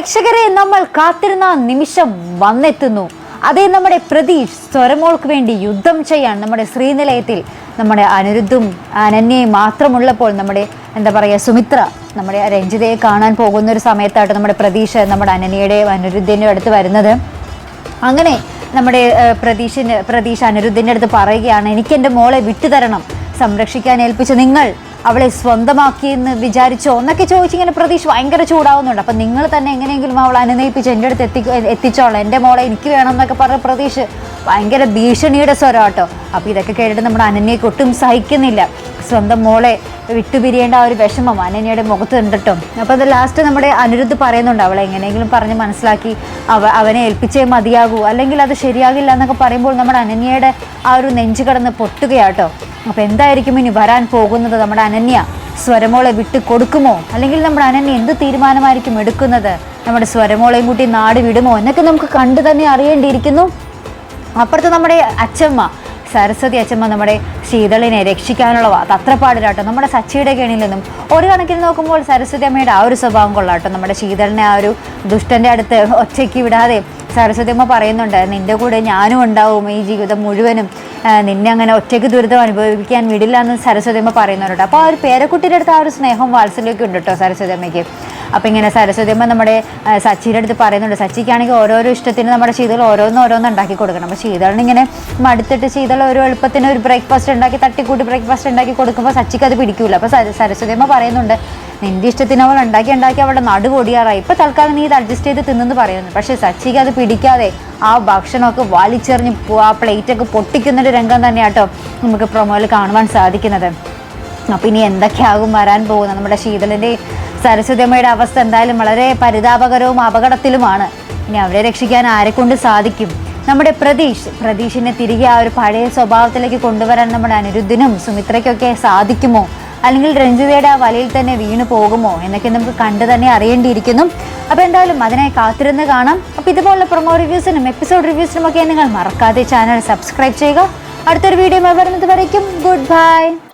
പ്രേക്ഷകരെ നമ്മൾ കാത്തിരുന്ന നിമിഷം വന്നെത്തുന്നു. അതേ നമ്മുടെ പ്രതീഷ് സ്വരമോൾക്ക് വേണ്ടി യുദ്ധം ചെയ്യാൻ നമ്മുടെ ശ്രീനിലയത്തിൽ നമ്മുടെ അനിരുദ്ധും അനന്യയും മാത്രമുള്ളപ്പോൾ നമ്മുടെ എന്താ പറയുക സുമിത്ര നമ്മുടെ രഞ്ജിതയെ കാണാൻ പോകുന്ന ഒരു സമയത്തായിട്ട് നമ്മുടെ പ്രതീഷ് നമ്മുടെ അനന്യയുടെയും അനിരുദ്ധിന്റെയും അടുത്ത് വരുന്നത്. അങ്ങനെ നമ്മുടെ പ്രതീഷിന്റെ പ്രതീഷ് അനിരുദ്ധിന്റെ അടുത്ത് പറയുകയാണ് എനിക്ക് എന്റെ മോളെ വിട്ടുതരണം. സംരക്ഷിക്കാൻ ഏൽപ്പിച്ച നിങ്ങൾ അവളെ സ്വന്തമാക്കി എന്ന് വിചാരിച്ചോ? എന്നൊക്കെ ചോദിച്ചിങ്ങനെ പ്രതീക്ഷ ഭയങ്കര ചൂടാവുന്നുണ്ട്. അപ്പം നിങ്ങൾ തന്നെ എങ്ങനെയെങ്കിലും അവൾ അനുനയിപ്പിച്ച് എന്റെ അടുത്ത് എത്തി എത്തിച്ചോളാം. എന്റെ മോളെ എനിക്ക് വേണം എന്നൊക്കെ പറഞ്ഞ പ്രതീക്ഷ ഭയങ്കര ഭീഷണിയുടെ സ്വരം കേട്ടോ. അപ്പോൾ ഇതൊക്കെ കേട്ടിട്ട് നമ്മുടെ അനന്യയ്ക്ക് ഒട്ടും സഹിക്കുന്നില്ല. സ്വന്തം മോളെ വിട്ടുപിരിയേണ്ട ആ ഒരു വിഷമം അനന്യയുടെ മുഖത്ത് ഉണ്ടട്ടോ. അപ്പോൾ അത് ലാസ്റ്റ് നമ്മുടെ അനിരുദ്ധ് പറയുന്നുണ്ട് അവളെ എങ്ങനെയെങ്കിലും പറഞ്ഞ് മനസ്സിലാക്കി അവ അവനെ ഏൽപ്പിച്ചേ മതിയാകൂ. അല്ലെങ്കിൽ അത് ശരിയാകില്ല എന്നൊക്കെ പറയുമ്പോൾ നമ്മുടെ അനന്യയുടെ ആ ഒരു നെഞ്ചു കടന്ന് പൊട്ടുകയാട്ടോ അപ്പോൾ എന്തായിരിക്കും ഇനി വരാൻ പോകുന്നത്? നമ്മുടെ അനന്യ സ്വരമോളെ വിട്ട് കൊടുക്കുമോ? അല്ലെങ്കിൽ നമ്മുടെ അനന്യ എന്ത് തീരുമാനമായിരിക്കും എടുക്കുന്നത്? നമ്മുടെ സ്വരമോളെയും കൂട്ടി നാട് വിടുമോ? എന്നൊക്കെ നമുക്ക് കണ്ടു തന്നെ അറിയേണ്ടിയിരിക്കുന്നു. അപ്പുറത്ത് നമ്മുടെ അച്ചമ്മ സരസ്വതി അച്ചമ്മ നമ്മുടെ ശീതളിനെ രക്ഷിക്കാനുള്ള തത്രപ്പാടിലാട്ടോ. നമ്മുടെ സച്ചിയുടെ കെണിയിൽ നിന്നും ഒരു കണക്കിന് നോക്കുമ്പോൾ സരസ്വതി അമ്മയുടെ ആ ഒരു സ്വഭാവം കൊള്ളാട്ടോ. നമ്മുടെ ശീതളിനെ ആ ഒരു ദുഷ്ടന്റെ അടുത്ത് ഒറ്റയ്ക്ക് വിടാതെ സരസ്വതി അമ്മ പറയുന്നുണ്ട് നിന്റെ കൂടെ ഞാനും ഉണ്ടാവും ഈ ജീവിതം മുഴുവനും. നിന്നെ അങ്ങനെ ഒറ്റയ്ക്ക് ദുരിതം അനുഭവിക്കാൻ വിടില്ല എന്ന് സരസ്വതി അമ്മ പറയുന്നുണ്ട് അപ്പോൾ ആ ഒരു പേരക്കുട്ടിയുടെ അടുത്ത് ആ ഒരു സ്നേഹവും വാത്സല്യമൊക്കെ ഉണ്ട് കേട്ടോ സരസ്വതി അമ്മയ്ക്ക്. അപ്പോൾ ഇങ്ങനെ സരസ്വതി അമ്മ നമ്മുടെ സച്ചിയുടെ അടുത്ത് പറയുന്നുണ്ട്. സച്ചിക്കാണെങ്കിൽ ഓരോരോ ഇഷ്ടത്തിന് നമ്മുടെ ശീതൾ ഓരോന്ന് ഓരോന്ന് ഉണ്ടാക്കി കൊടുക്കണം. അപ്പോൾ ശീതളിന് ഇങ്ങനെ മടുത്തിട്ട് ശീതൾ ഒരു എളുപ്പത്തിന് ഒരു ബ്രേക്ക്ഫാസ്റ്റ് ഉണ്ടാക്കി തട്ടിക്കൂട്ടി ബ്രേക്ക്ഫാസ്റ്റ് ഉണ്ടാക്കി കൊടുക്കുമ്പോൾ സച്ചിക്ക് അത് പിടിക്കില്ല അപ്പോൾ സര- സരസ്വതി അമ്മ പറയുന്നുണ്ട് നിന്റെ ഇഷ്ടത്തിന് അവൾ ഉണ്ടാക്കി ഉണ്ടാക്കി അവളുടെ നടു പൊടിയാറായി. ഇപ്പൊ തൽക്കാലം നീ ഇത് അഡ്ജസ്റ്റ് ചെയ്ത് തിന്നെന്ന് പറയുന്നു. പക്ഷെ സച്ചിക്ക് അത് പിടിക്കാതെ ആ ഭക്ഷണമൊക്കെ വലിച്ചെറിഞ്ഞ് ആ പ്ലേറ്റ് ഒക്കെ പൊട്ടിക്കുന്ന ഒരു രംഗം തന്നെയാട്ടോ നമുക്ക് പ്രൊമോയിൽ കാണുവാൻ സാധിക്കുന്നത്. അപ്പൊ ഇനി എന്തൊക്കെയാകും വരാൻ പോകുന്നത്? നമ്മുടെ ശീതളിന്റെ സരസ്വതി അമ്മയുടെ അവസ്ഥ എന്തായാലും വളരെ പരിതാപകരവും അപകടത്തിലുമാണ്. ഇനി അവരെ രക്ഷിക്കാൻ ആരെ കൊണ്ട് സാധിക്കും? നമ്മുടെ പ്രതീഷ്. പ്രതീഷിനെ തിരികെ ആ ഒരു പഴയ സ്വഭാവത്തിലേക്ക് കൊണ്ടുവരാൻ നമ്മുടെ അനിരുദ്ധിനും സുമിത്രയ്ക്കൊക്കെ സാധിക്കുമോ? അല്ലെങ്കിൽ രഞ്ജിതയുടെ ആ വലയിൽ തന്നെ വീണു പോകുമോ എന്നൊക്കെ നമുക്ക് കണ്ടു തന്നെ അറിയേണ്ടിയിരിക്കുന്നു. അപ്പോൾ എന്തായാലും അതിനായി കാത്തിരുന്ന് കാണാം. അപ്പോൾ ഇതുപോലുള്ള പ്രൊമോ റിവ്യൂസിനും എപ്പിസോഡ് റിവ്യൂസിനും ഒക്കെ നിങ്ങൾ മറക്കാതെ ചാനൽ സബ്സ്ക്രൈബ് ചെയ്യുക. അടുത്തൊരു വീഡിയോ വരുന്നത് വരയ്ക്കും. Good bye